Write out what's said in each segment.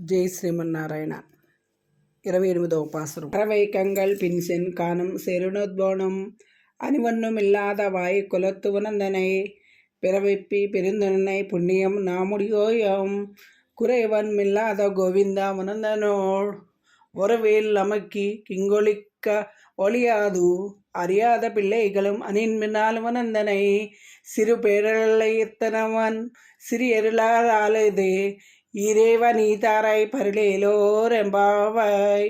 జై శ్రీమన్నారాయణ ఇరవై ఎనిమిదవ పాసురం అరవై కంగల్ పిన్సెన్ காணும் செருணோத்போனம் அணிவண்ணும் இல்லாத வாய் குலத்துவனந்தனை பிறவிப்பி பெருந்தனை புண்ணியம் நாமுடியோயம் குறைவன் இல்லாத கோவிந்தா முனந்தனோள் ஒருவேல் நமக்கி கிங்கொலிக்க ஒளியாது அறியாத பிள்ளைகளும் அணின்மினால் வனந்தனை சிறு பேரலை எத்தனவன் சிறியருளாலது ఈరేవ నీతారాయ్ పరిలేలో రెంబావాయ్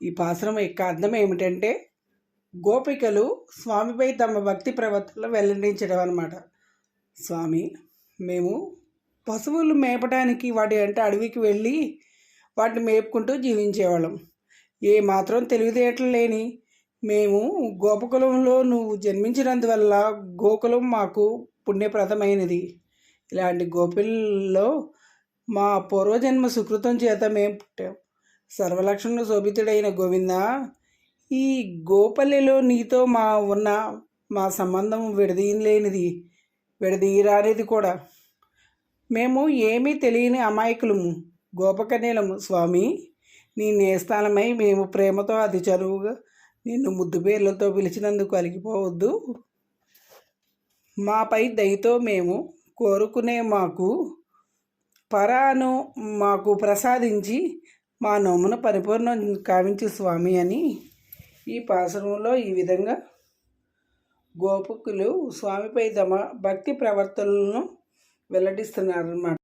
ఈ పాసరం యొక్క అర్థం ఏమిటంటే గోపికలు స్వామిపై తమ భక్తి ప్రవర్తనలు వెల్లడించడం అనమాట స్వామి మేము పశువులు మేపడానికి వాటి అంటే అడవికి వెళ్ళి వాటిని మేపుకుంటూ జీవించేవాళ్ళం. ఏ మాత్రం తెలివితేటలు లేని మేము గోపకులంలో నువ్వు జన్మించినందువల్ల గోకులం మాకు పుణ్యప్రదమైనది. ఇలాంటి గోపిల్లో మా పూర్వజన్మ సుకృతం చేత మేము పుట్టాం. సర్వలక్షణ శోభితుడైన గోవింద ఈ గోపల్లిలో నీతో మా ఉన్న మా సంబంధం విడదీయలేనిది విడదీయరానిది కూడా. మేము ఏమీ తెలియని అమాయకులము గోపకన్యలము. స్వామి నీ నేస్తానమై మేము ప్రేమతో అతి చనువుగా నిన్ను ముద్దు పేర్లతో పిలిచినందుకు అలిగిపోవద్దు. మాపై దయతో మేము కోరుకునే మాకు పరాను మాకు ప్రసాదించి మా నోమును పరిపూర్ణం కావించు స్వామి అని ఈ పాసరంలో ఈ విధంగా గోపకులు స్వామిపై తమ భక్తి ప్రవర్తనలను వెల్లడిస్తున్నారన్నమాట.